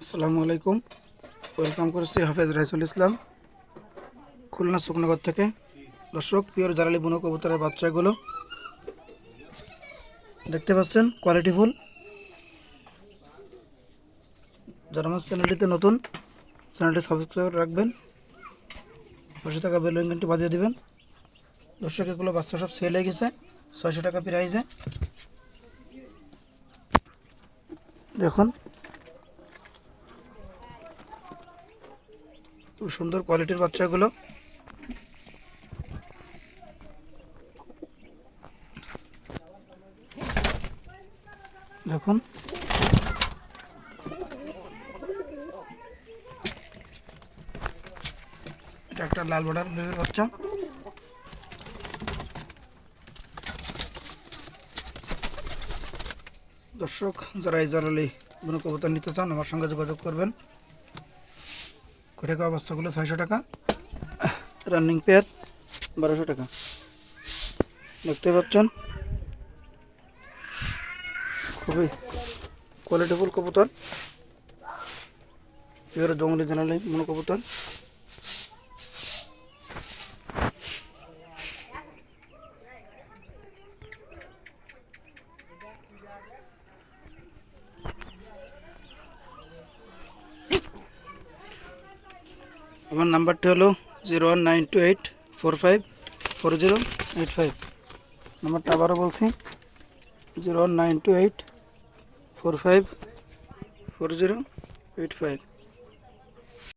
আসসালামু আলাইকুম। ওয়েলকাম করছি হাফেজ রাইসুল ইসলাম, খুলনা শুকনগর থেকে। দর্শক, পিওর জালালি বুনো কবুতরের বাচ্চাগুলো দেখতে পাচ্ছেন কোয়ালিটি ফুল যারা আমার চ্যানেলটিতে নতুন চ্যানেলটি সাবস্ক্রাইব রাখবেন, পাশে থাকা বেল আইকনটি বাজিয়ে দিবেন। দর্শক, এগুলো বাচ্চা সব সেল হয়ে গেছে, ছয়শো টাকা প্রাইজে দেখুন খুব সুন্দর কোয়ালিটির বাচ্চাগুলো। দেখুন। এটা একটা লাল বর্ডার বেবির বাচ্চা। দর্শক, যারা এই জারালি কোনো কবুতর নিতে চান, আমার সঙ্গে যোগাযোগ করবেন। করে খাওয়া বাচ্চাগুলো ছয়শো টাকা। রানিং পেয়ার বারোশো টাকা। দেখতে পাচ্ছেন? খুবই কোয়ালিটিফুল কবুতর। এবারে জঙ্গলি জানালে মনে কবুতর। আমার নাম্বারটি হলো zero one nine two eight four five four zero eight five. নাম্বারটা আবারও বলছি, zero one nine two eight four five four zero eight five.